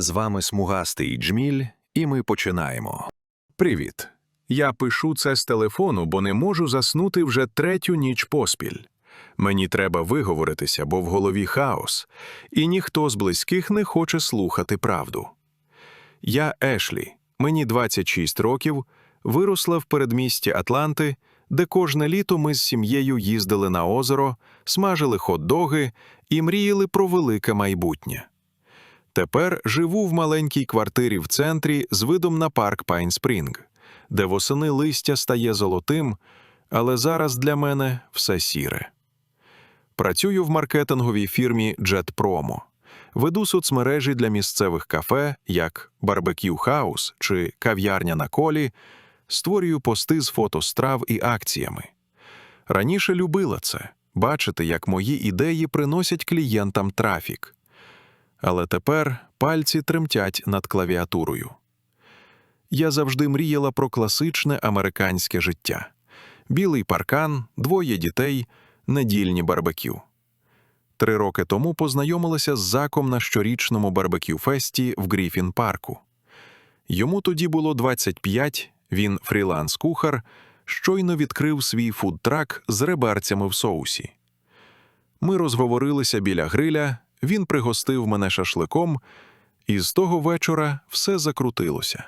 З вами смугастий Джміль, і ми починаємо. Привіт. Я пишу це з телефону, бо не можу заснути вже третю ніч поспіль. Мені треба виговоритися, бо в голові хаос, і ніхто з близьких не хоче слухати правду. Я Ешлі, мені 26 років, виросла в передмісті Атланти, де кожне літо ми з сім'єю їздили на озеро, смажили хот-доги і мріяли про велике майбутнє. Тепер живу в маленькій квартирі в центрі з видом на парк Пайн-Спрінг, де восени листя стає золотим, але зараз для мене все сіре. Працюю в маркетинговій фірмі JetPromo. Веду соцмережі для місцевих кафе, як Барбекю Хаус чи Кав'ярня на колі, створюю пости з фото страв і акціями. Раніше любила це бачити, як мої ідеї приносять клієнтам трафік. Але тепер пальці тремтять над клавіатурою. Я завжди мріяла про класичне американське життя: білий паркан, двоє дітей, недільні барбекю. Три роки тому познайомилася з заком на щорічному барбекю-фесті в Гріфін парку. Йому тоді було 25, він фріланс-кухар, щойно відкрив свій фудтрак з реберцями в соусі. Ми розговорилися біля гриля, він пригостив мене шашликом, і з того вечора все закрутилося.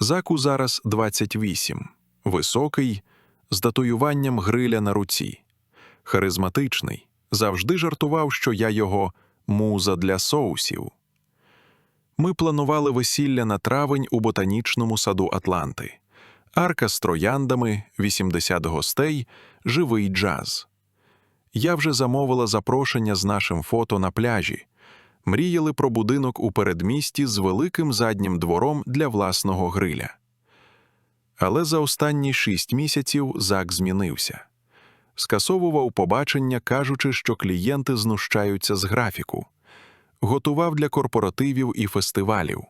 Заку зараз 28, високий, з татуюванням гриля на руці, харизматичний, завжди жартував, що я його муза для соусів. Ми планували весілля на травень у ботанічному саду Атланти, арка з трояндами, 80 гостей, живий джаз. Я вже замовила запрошення з нашим фото на пляжі. Мріяли про будинок у передмісті з великим заднім двором для власного гриля. Але за останні шість місяців Зак змінився. Скасовував побачення, кажучи, що клієнти знущаються з графіку, готував для корпоративів і фестивалів.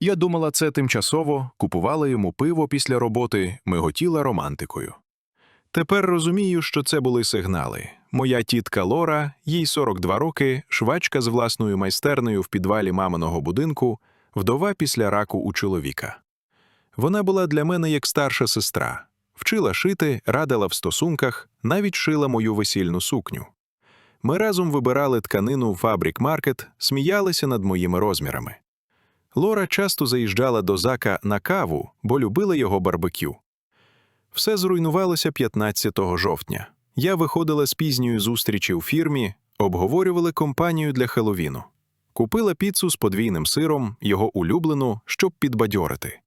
Я думала, це тимчасово, купувала йому пиво після роботи, миготіла романтикою. Тепер розумію, що це були сигнали. Моя тітка Лора, їй 42 роки, швачка з власною майстернею в підвалі маминого будинку, вдова після раку у чоловіка. Вона була для мене як старша сестра, вчила шити, радила в стосунках, навіть шила мою весільну сукню. Ми разом вибирали тканину в фабрик маркет, сміялися над моїми розмірами. Лора часто заїжджала до зака на каву, бо любила його барбекю. Все зруйнувалося 15 жовтня. Я виходила з пізньої зустрічі у фірмі, обговорювали компанію для Хеловіну. Купила піцу з подвійним сиром, його улюблену, щоб підбадьорити.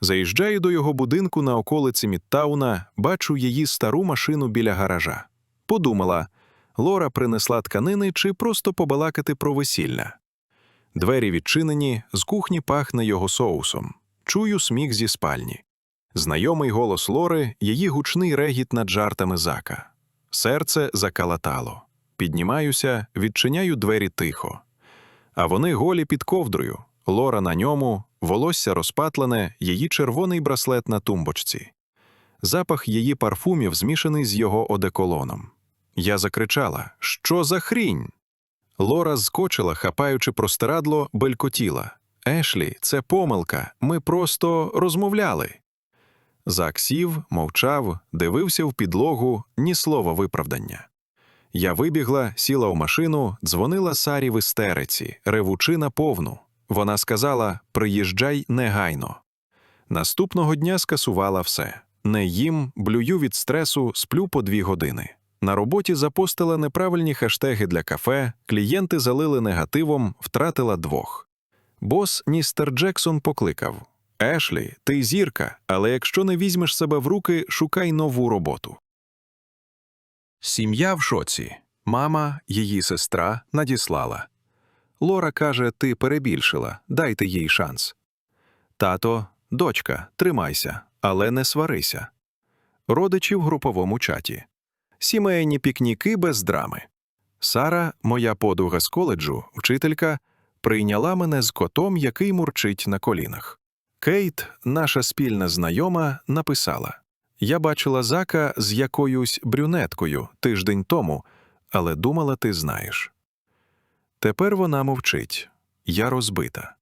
Заїжджаю до його будинку на околиці Мідтауна, бачу її стару машину біля гаража. Подумала, Лора принесла тканини чи просто побалакати про весілля. Двері відчинені, з кухні пахне його соусом. Чую сміх зі спальні. Знайомий голос Лори, її гучний регіт над жартами зака. Серце закалатало. Піднімаюся, відчиняю двері тихо. А вони голі під ковдрою. Лора на ньому, волосся розпатлене, її червоний браслет на тумбочці. Запах її парфумів змішаний з його одеколоном. Я закричала: Що за хрінь? Лора скочила, хапаючи простирадло, белькотіла. Ешлі, це помилка. Ми просто розмовляли. Зак сів, мовчав, дивився в підлогу, ні слова виправдання. Я вибігла, сіла в машину, дзвонила Сарі в істериці, ревучи на повну. Вона сказала: Приїжджай негайно. Наступного дня скасувала все. Не їм, блюю від стресу, сплю по дві години. На роботі запостила неправильні хештеги для кафе, клієнти залили негативом, втратила двох. Бос Ністер Джексон покликав Ешлі, ти зірка, але якщо не візьмеш себе в руки, шукай нову роботу. Сім'я в шоці. Мама, її сестра, надіслала. Лора каже, ти перебільшила, дайте їй шанс. Тато, дочка, тримайся, але не сварися. Родичі в груповому чаті. Сімейні пікніки без драми. Сара, моя подруга з коледжу, вчителька, прийняла мене з котом, який мурчить на колінах. Кейт, наша спільна знайома, написала: Я бачила зака з якоюсь брюнеткою тиждень тому, але думала, ти знаєш. Тепер вона мовчить. Я розбита.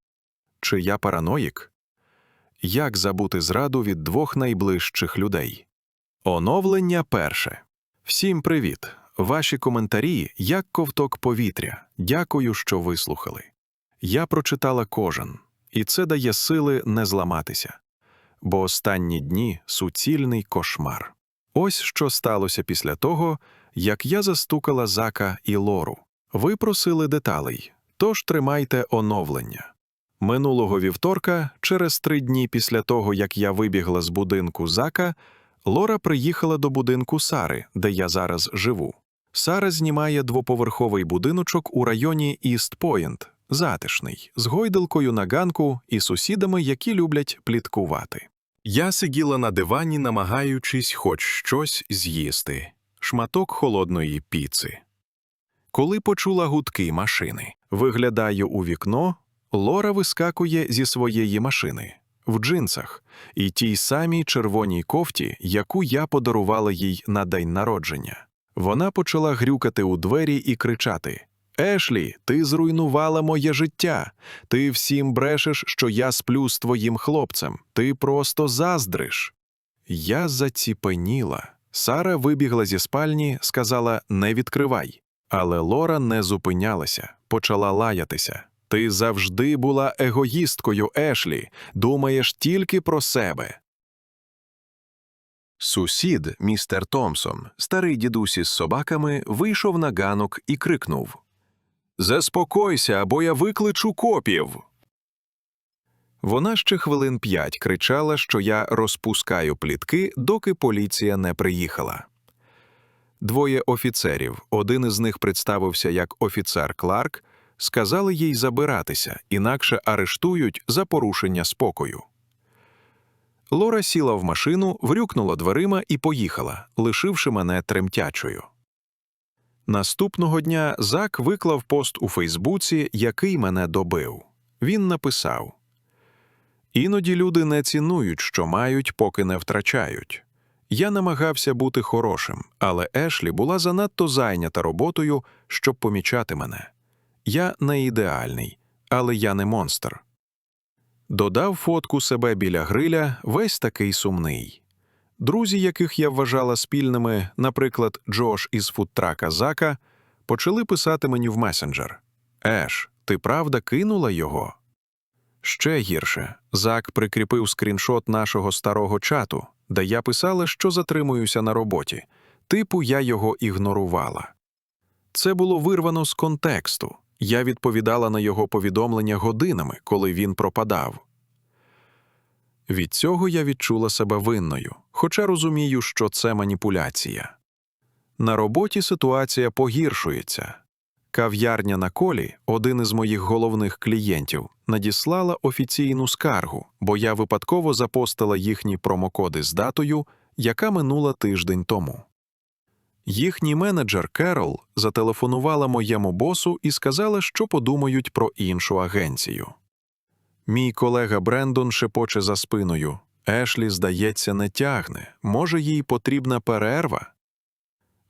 Чи я параноїк? Як забути зраду від двох найближчих людей? Оновлення перше. Всім привіт! Ваші коментарі як ковток повітря. Дякую, що вислухали. Я прочитала кожен, і це дає сили не зламатися. Бо останні дні суцільний кошмар. Ось що сталося після того, як я застукала Зака і Лору. Ви просили деталей, тож тримайте оновлення. Минулого вівторка, через три дні після того, як я вибігла з будинку Зака, Лора приїхала до будинку Сари, де я зараз живу. Сара знімає двоповерховий будиночок у районі Іст-Пойнт, затишний, з гойдалкою на ганку і сусідами, які люблять пліткувати. Я сиділа на дивані, намагаючись хоч щось з'їсти шматок холодної піци. Коли почула гудки машини, виглядаю у вікно, Лора вискакує зі своєї машини в джинсах і тій самій червоній кофті, яку я подарувала їй на день народження. Вона почала грюкати у двері і кричати: Ешлі, ти зруйнувала моє життя. Ти всім брешеш, що я сплю з твоїм хлопцем. Ти просто заздриш. Я заціпеніла. Сара вибігла зі спальні, сказала не відкривай. Але Лора не зупинялася, почала лаятися. Ти завжди була егоїсткою, Ешлі, думаєш тільки про себе. Сусід, містер Томсон, старий дідусь із собаками, вийшов на ганок і крикнув Заспокойся, або я викличу копів. Вона ще хвилин п'ять кричала, що я розпускаю плітки, доки поліція не приїхала. Двоє офіцерів, один із них представився як офіцер Кларк, сказали їй забиратися, інакше арештують за порушення спокою. Лора сіла в машину, врюкнула дверима і поїхала, лишивши мене тремтячою. Наступного дня Зак виклав пост у Фейсбуці, який мене добив. Він написав Іноді люди не цінують, що мають, поки не втрачають. Я намагався бути хорошим, але Ешлі була занадто зайнята роботою, щоб помічати мене. Я не ідеальний, але я не монстр. Додав фотку себе біля гриля, весь такий сумний. Друзі, яких я вважала спільними, наприклад, Джош із фудтрака Зака, почали писати мені в месенджер Еш, ти правда кинула його? Ще гірше, Зак прикріпив скріншот нашого старого чату, де я писала, що затримуюся на роботі, типу я його ігнорувала. Це було вирвано з контексту. Я відповідала на його повідомлення годинами, коли він пропадав. Від цього я відчула себе винною, хоча розумію, що це маніпуляція. На роботі ситуація погіршується. Кав'ярня на колі, один із моїх головних клієнтів, надіслала офіційну скаргу, бо я випадково запостила їхні промокоди з датою, яка минула тиждень тому. Їхній менеджер Керол зателефонувала моєму босу і сказала, що подумають про іншу агенцію. Мій колега Брендон шепоче за спиною. Ешлі, здається, не тягне. Може, їй потрібна перерва.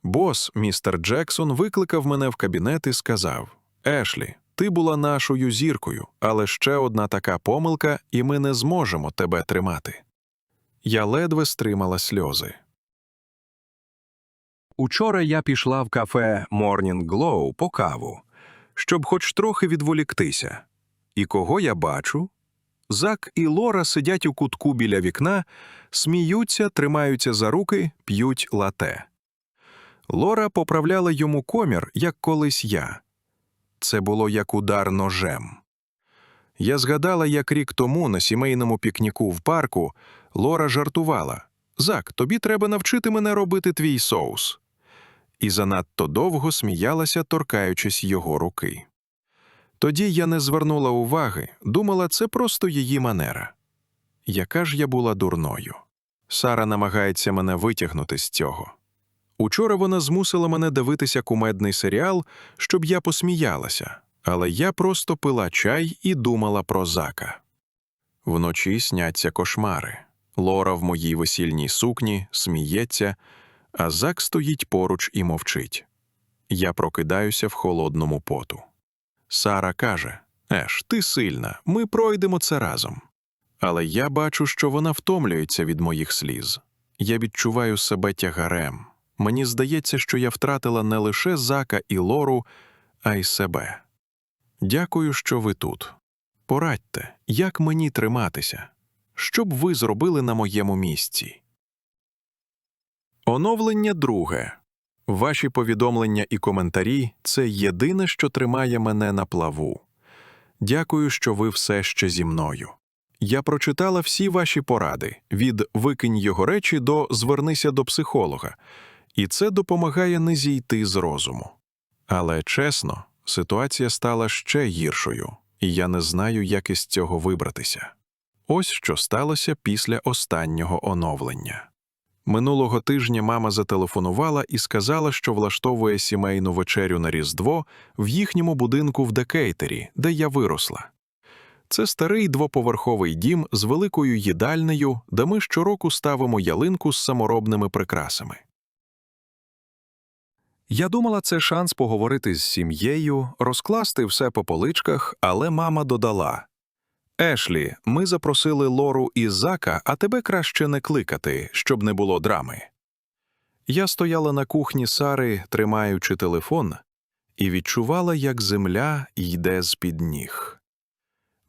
Бос, містер Джексон, викликав мене в кабінет і сказав: Ешлі, ти була нашою зіркою, але ще одна така помилка, і ми не зможемо тебе тримати. Я ледве стримала сльози. Учора я пішла в кафе Morning Glow по каву, щоб хоч трохи відволіктися. І кого я бачу? Зак і Лора сидять у кутку біля вікна, сміються, тримаються за руки, п'ють лате. Лора поправляла йому комір, як колись я. Це було як удар ножем. Я згадала, як рік тому на сімейному пікніку в парку Лора жартувала Зак, тобі треба навчити мене робити твій соус. І занадто довго сміялася, торкаючись його руки. Тоді я не звернула уваги, думала, це просто її манера. Яка ж я була дурною. Сара намагається мене витягнути з цього. Учора вона змусила мене дивитися кумедний серіал, щоб я посміялася, але я просто пила чай і думала про зака. Вночі сняться кошмари. Лора в моїй весільній сукні сміється, а зак стоїть поруч і мовчить. Я прокидаюся в холодному поту. Сара каже: Еш, ти сильна, ми пройдемо це разом. Але я бачу, що вона втомлюється від моїх сліз. Я відчуваю себе тягарем. Мені здається, що я втратила не лише зака і лору, а й себе. Дякую, що ви тут. Порадьте, як мені триматися? Що б ви зробили на моєму місці? Оновлення друге. Ваші повідомлення і коментарі це єдине, що тримає мене на плаву. Дякую, що ви все ще зі мною. Я прочитала всі ваші поради від викинь його речі до звернися до психолога, і це допомагає не зійти з розуму. Але чесно, ситуація стала ще гіршою, і я не знаю, як із цього вибратися. Ось що сталося після останнього оновлення. Минулого тижня мама зателефонувала і сказала, що влаштовує сімейну вечерю на Різдво в їхньому будинку в Декейтері, де я виросла. Це старий двоповерховий дім з великою їдальнею, де ми щороку ставимо ялинку з саморобними прикрасами. Я думала, це шанс поговорити з сім'єю, розкласти все по поличках, але мама додала: Ешлі, ми запросили Лору і Зака, а тебе краще не кликати, щоб не було драми. Я стояла на кухні Сари, тримаючи телефон, і відчувала, як земля йде з-під ніг.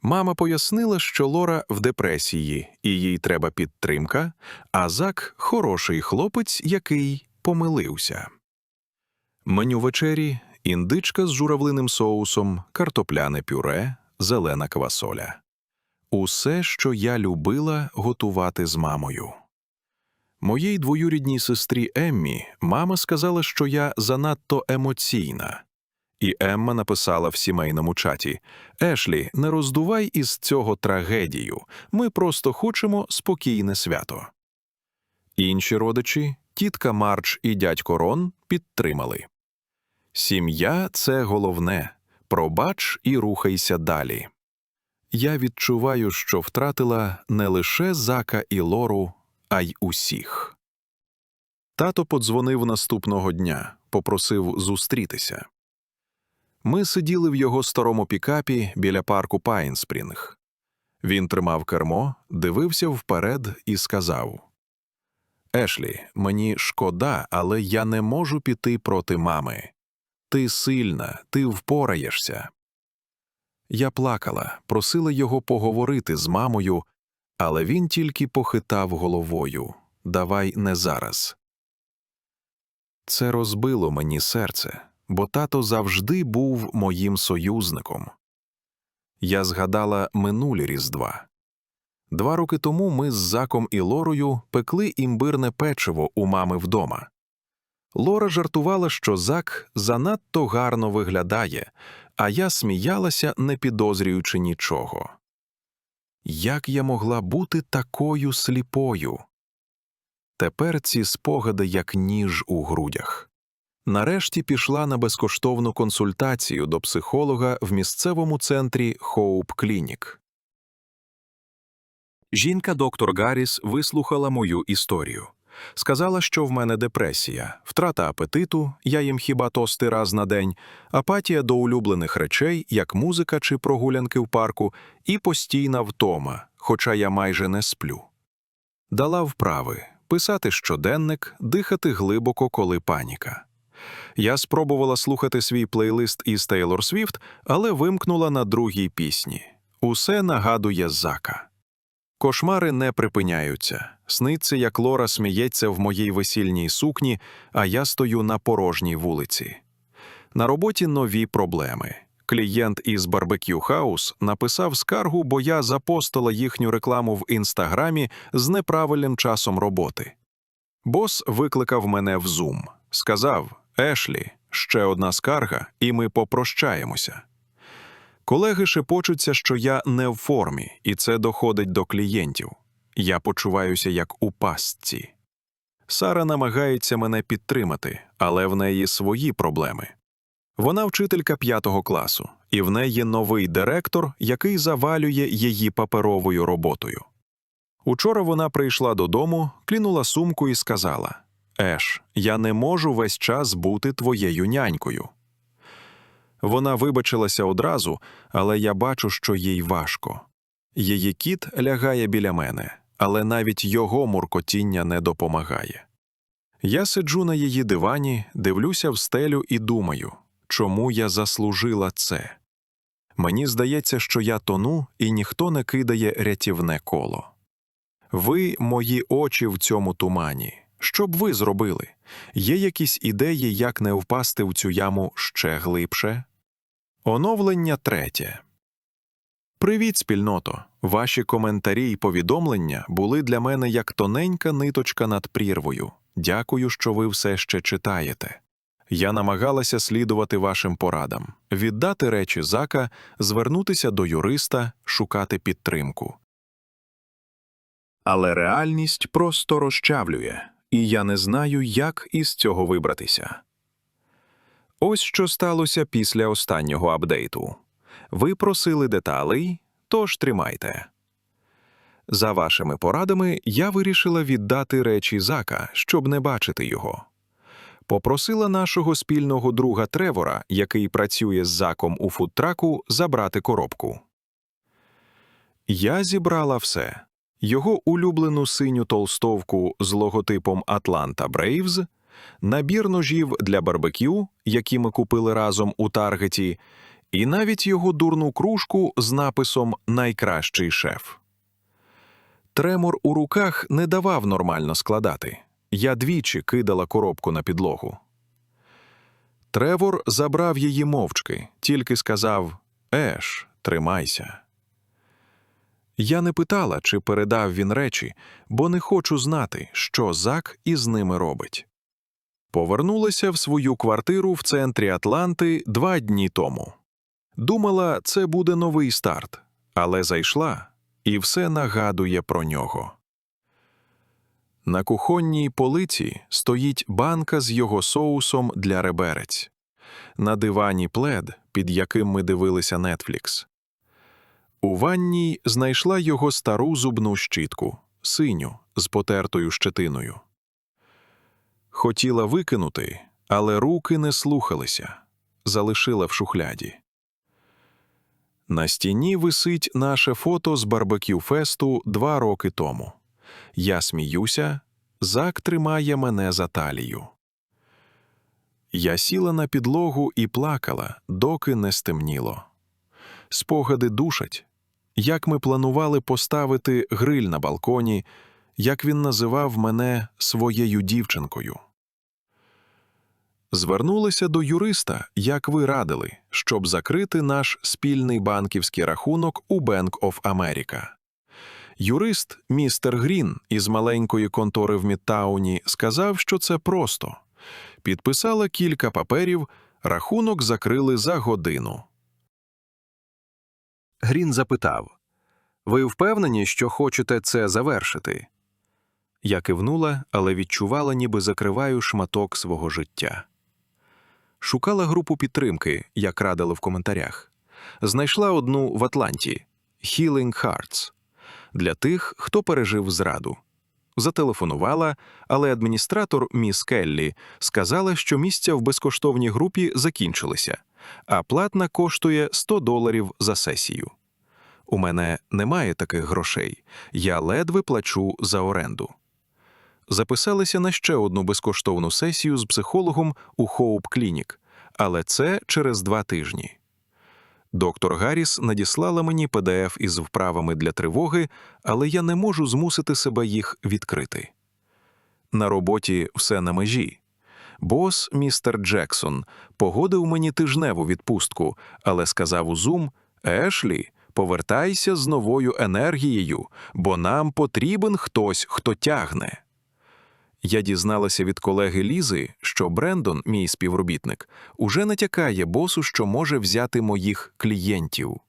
Мама пояснила, що Лора в депресії, і їй треба підтримка, а Зак хороший хлопець, який помилився. Меню вечері індичка з журавлиним соусом, картопляне пюре, зелена квасоля. Усе, що я любила готувати з мамою. Моїй двоюрідній сестрі Еммі мама сказала, що я занадто емоційна. І Емма написала в сімейному чаті: Ешлі, не роздувай із цього трагедію. Ми просто хочемо спокійне свято. Інші родичі, тітка Марч і дядько Рон, підтримали. Сім'я це головне. Пробач і рухайся далі. Я відчуваю, що втратила не лише Зака і Лору, а й усіх. Тато подзвонив наступного дня, попросив зустрітися. Ми сиділи в його старому пікапі біля парку Пайнспрінг. Він тримав кермо, дивився вперед і сказав: Ешлі, мені шкода, але я не можу піти проти мами. Ти сильна, ти впораєшся. Я плакала, просила його поговорити з мамою, але він тільки похитав головою Давай не зараз. Це розбило мені серце, бо тато завжди був моїм союзником. Я згадала минулі Різдва. Два роки тому ми з Заком і Лорою пекли імбирне печиво у мами вдома. Лора жартувала, що Зак занадто гарно виглядає, а я сміялася, не підозрюючи нічого. Як я могла бути такою сліпою? Тепер ці спогади як ніж у грудях. Нарешті пішла на безкоштовну консультацію до психолога в місцевому центрі Хоуп Клінік. Жінка доктор Гарріс вислухала мою історію. Сказала, що в мене депресія, втрата апетиту, я їм хіба тости раз на день, апатія до улюблених речей, як музика чи прогулянки в парку, і постійна втома, хоча я майже не сплю. Дала вправи писати щоденник, дихати глибоко, коли паніка. Я спробувала слухати свій плейлист із Тейлор Свіфт, але вимкнула на другій пісні. Усе нагадує зака. Кошмари не припиняються. Сниться, як Лора сміється в моїй весільній сукні, а я стою на порожній вулиці. На роботі нові проблеми. Клієнт із Barbecue House написав скаргу, бо я запостила їхню рекламу в інстаграмі з неправильним часом роботи. Бос викликав мене в Zoom. Сказав: Ешлі, ще одна скарга, і ми попрощаємося. Колеги шепочуться, що я не в формі, і це доходить до клієнтів. Я почуваюся як у пастці. Сара намагається мене підтримати, але в неї свої проблеми. Вона вчителька п'ятого класу, і в неї новий директор, який завалює її паперовою роботою. Учора вона прийшла додому, клінула сумку і сказала: Еш, я не можу весь час бути твоєю нянькою. Вона вибачилася одразу, але я бачу, що їй важко. Її кіт лягає біля мене, але навіть його муркотіння не допомагає. Я сиджу на її дивані, дивлюся в стелю і думаю, чому я заслужила це. Мені здається, що я тону, і ніхто не кидає рятівне коло. Ви мої очі в цьому тумані. Що б ви зробили? Є якісь ідеї, як не впасти в цю яму ще глибше? Оновлення третє. Привіт, спільното! Ваші коментарі й повідомлення були для мене як тоненька ниточка над прірвою. Дякую, що ви все ще читаєте. Я намагалася слідувати вашим порадам, віддати речі зака, звернутися до юриста, шукати підтримку. Але реальність просто розчавлює, і я не знаю, як із цього вибратися. Ось що сталося після останнього апдейту. Ви просили деталей, тож тримайте. За вашими порадами я вирішила віддати речі зака, щоб не бачити його. Попросила нашого спільного друга Тревора, який працює з заком у фудтраку, забрати коробку. Я зібрала все його улюблену синю толстовку з логотипом Атланта Брейвз, набір ножів для барбекю, які ми купили разом у Таргеті, і навіть його дурну кружку з написом Найкращий шеф. Тремор у руках не давав нормально складати. Я двічі кидала коробку на підлогу. Тревор забрав її мовчки, тільки сказав Еш, тримайся. Я не питала, чи передав він речі, бо не хочу знати, що Зак із ними робить. Повернулася в свою квартиру в центрі Атланти два дні тому. Думала, це буде новий старт, але зайшла, і все нагадує про нього. На кухонній полиці стоїть банка з його соусом для реберець. На дивані плед, під яким ми дивилися Нетфлікс. У ванній знайшла його стару зубну щітку, синю, з потертою щетиною. Хотіла викинути, але руки не слухалися, залишила в шухляді. На стіні висить наше фото з барбекю фесту два роки тому. Я сміюся, зак тримає мене за талію. Я сіла на підлогу і плакала, доки не стемніло. Спогади душать, як ми планували поставити гриль на балконі, як він називав мене своєю дівчинкою. Звернулися до юриста, як ви радили, щоб закрити наш спільний банківський рахунок у Bank of America. Юрист містер Грін із маленької контори в Мідтауні сказав, що це просто. Підписала кілька паперів, рахунок закрили за годину. Грін запитав Ви впевнені, що хочете це завершити? Я кивнула, але відчувала, ніби закриваю шматок свого життя. Шукала групу підтримки, як радили в коментарях. Знайшла одну в Атланті Healing Hearts для тих, хто пережив зраду. Зателефонувала, але адміністратор міс Келлі сказала, що місця в безкоштовній групі закінчилися, а платна коштує 100 доларів за сесію. У мене немає таких грошей, я ледве плачу за оренду. Записалися на ще одну безкоштовну сесію з психологом у Хоуп Клінік, але це через два тижні. Доктор Гарріс надіслала мені ПДФ із вправами для тривоги, але я не можу змусити себе їх відкрити. На роботі все на межі. Бос, містер Джексон, погодив мені тижневу відпустку, але сказав у Zoom Ешлі, повертайся з новою енергією, бо нам потрібен хтось, хто тягне. Я дізналася від колеги Лізи, що Брендон, мій співробітник, уже натякає босу, що може взяти моїх клієнтів.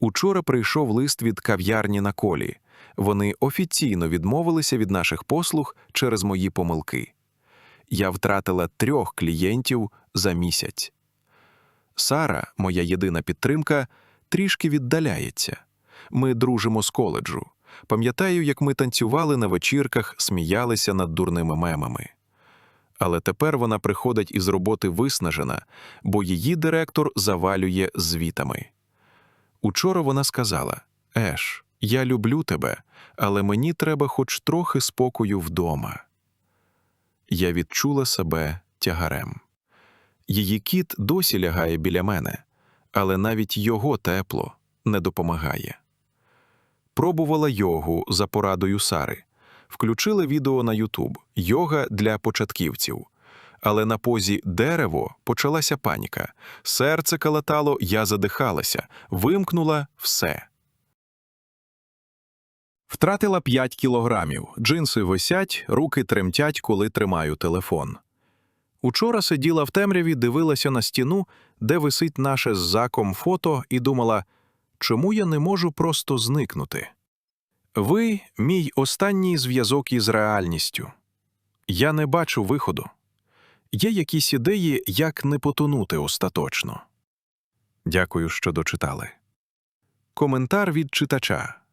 Учора прийшов лист від кав'ярні на колі. Вони офіційно відмовилися від наших послуг через мої помилки. Я втратила трьох клієнтів за місяць. Сара, моя єдина підтримка, трішки віддаляється. Ми дружимо з коледжу. Пам'ятаю, як ми танцювали на вечірках, сміялися над дурними мемами. Але тепер вона приходить із роботи виснажена, бо її директор завалює звітами. Учора вона сказала: Еш, я люблю тебе, але мені треба хоч трохи спокою вдома. Я відчула себе тягарем. Її кіт досі лягає біля мене, але навіть його тепло не допомагає. Пробувала йогу за порадою Сари. Включили відео на Ютуб Йога для початківців. Але на позі дерево почалася паніка. Серце калатало, я задихалася, вимкнула все. Втратила 5 кілограмів, джинси висять, руки тремтять, коли тримаю телефон. Учора сиділа в темряві, дивилася на стіну, де висить наше з заком фото, і думала, чому я не можу просто зникнути. Ви мій останній зв'язок із реальністю. Я не бачу виходу. Є якісь ідеї, як не потонути остаточно. Дякую, що дочитали. Коментар від читача.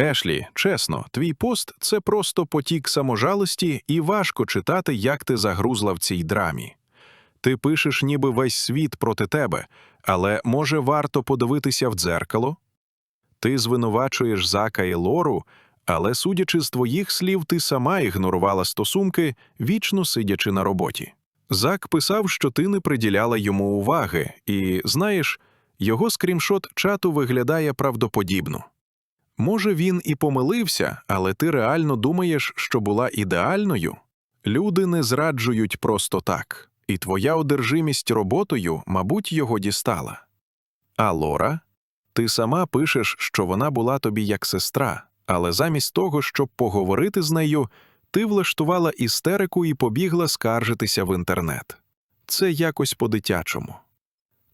Ешлі, чесно, твій пост це просто потік саможалості, і важко читати, як ти загрузла в цій драмі. Ти пишеш, ніби весь світ проти тебе, але може варто подивитися в дзеркало? Ти звинувачуєш Зака і Лору, але, судячи з твоїх слів, ти сама ігнорувала стосунки, вічно сидячи на роботі. Зак писав, що ти не приділяла йому уваги, і, знаєш, його скріншот чату виглядає правдоподібно. Може, він і помилився, але ти реально думаєш, що була ідеальною? Люди не зраджують просто так, і твоя одержимість роботою, мабуть, його дістала. А Лора? Ти сама пишеш, що вона була тобі як сестра, але замість того, щоб поговорити з нею, ти влаштувала істерику і побігла скаржитися в інтернет. Це якось по-дитячому.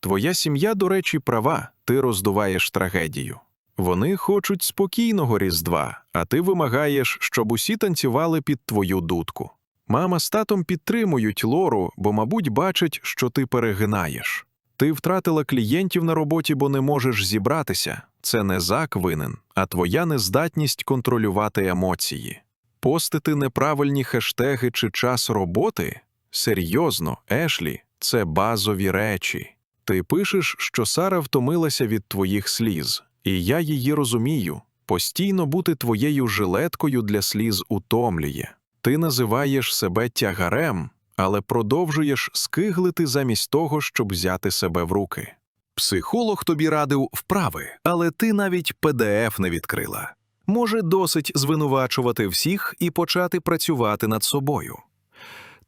Твоя сім'я, до речі, права, ти роздуваєш трагедію. Вони хочуть спокійного Різдва, а ти вимагаєш, щоб усі танцювали під твою дудку. Мама з татом підтримують Лору, бо, мабуть, бачать, що ти перегинаєш. Ти втратила клієнтів на роботі, бо не можеш зібратися. Це не зак винен, а твоя нездатність контролювати емоції. Постити неправильні хештеги чи час роботи? Серйозно, Ешлі, це базові речі. Ти пишеш, що Сара втомилася від твоїх сліз, і я її розумію. Постійно бути твоєю жилеткою для сліз утомлює. Ти називаєш себе тягарем, але продовжуєш скиглити замість того, щоб взяти себе в руки. Психолог тобі радив вправи, але ти навіть ПДФ не відкрила. Може, досить звинувачувати всіх і почати працювати над собою.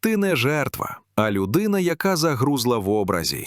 Ти не жертва, а людина, яка загрузла в образі.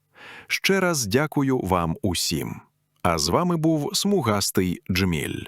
Ще раз дякую вам усім. А з вами був смугастий Джміль.